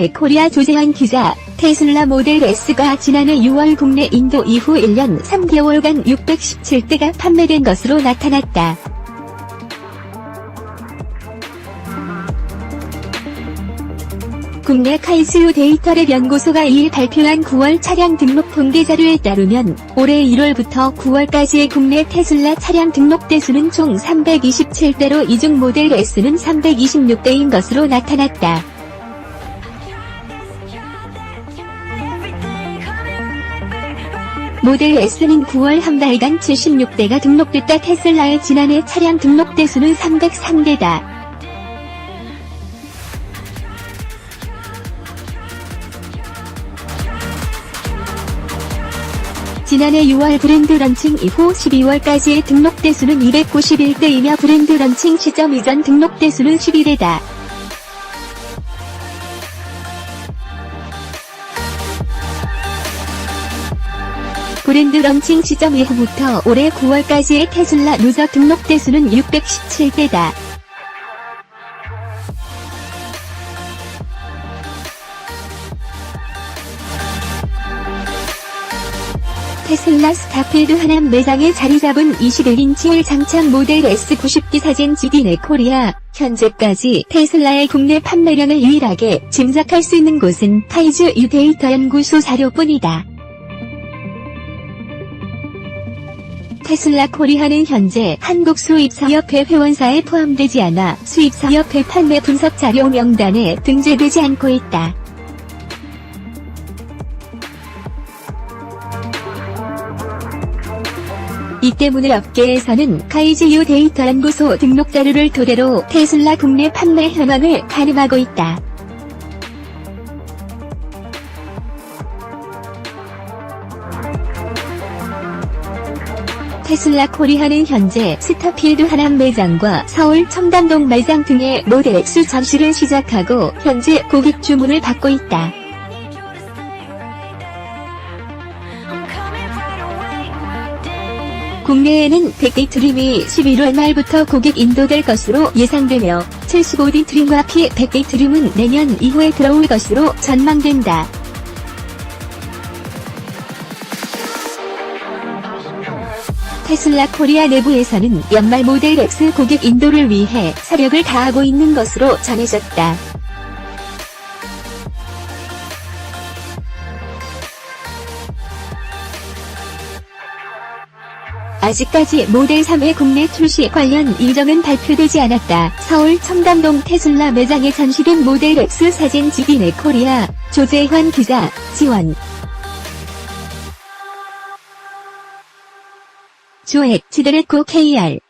GD네 코리아 조재환 기자, 테슬라 모델 S가 지난해 6월 국내 인도 이후 1년 3개월간 617대가 판매된 것으로 나타났다. 국내 칼스유 데이터랩 연구소가 2일 발표한 9월 차량 등록 통계 자료에 따르면 올해 1월부터 9월까지의 국내 테슬라 차량 등록 대수는 총 327대로 이 중 모델 S는 326대인 것으로 나타났다. 모델 S는 9월 한 달간 76대가 등록됐다 테슬라의 지난해 차량 등록 대수는 303대다. 지난해 6월 브랜드 런칭 이후 12월까지의 등록 대수는 291대이며 브랜드 런칭 시점 이전 등록 대수는 11대다. 브랜드 런칭 시점 이후부터 올해 9월까지의 테슬라 누적 등록 대수는 617대다. 테슬라 스타필드 하남 매장에 자리 잡은 21인치 장착 모델 S90D 사진 GD네 코리아. 현재까지 테슬라의 국내 판매량을 유일하게 짐작할 수 있는 곳은 카이즈 유데이터 연구소 자료뿐이다. 테슬라 코리아는 현재 한국 수입사협회 회원사에 포함되지 않아 수입사협회 판매 분석 자료 명단에 등재되지 않고 있다. 이 때문에 업계에서는 카이즈유 데이터 연구소 등록 자료를 토대로 테슬라 국내 판매 현황을 가늠하고 있다. 테슬라 코리아는 현재 스타필드 하남 매장과 서울 청담동 매장 등의 모델 X 전시를 시작하고 현재 고객 주문을 받고 있다. 국내에는 100대 트림이 11월 말부터 고객 인도될 것으로 예상되며 75D 트림과 P100대 트림은 내년 이후에 들어올 것으로 전망된다. 테슬라 코리아 내부에서는 연말 모델 X 고객 인도를 위해 사력을 다하고 있는 것으로 전해졌다. 아직까지 모델 3의 국내 출시 관련 일정은 발표되지 않았다. 서울 청담동 테슬라 매장에 전시된 모델 X 사진 지디네 코리아, 조재환 기자, 지원. 조액, 지드레코 KR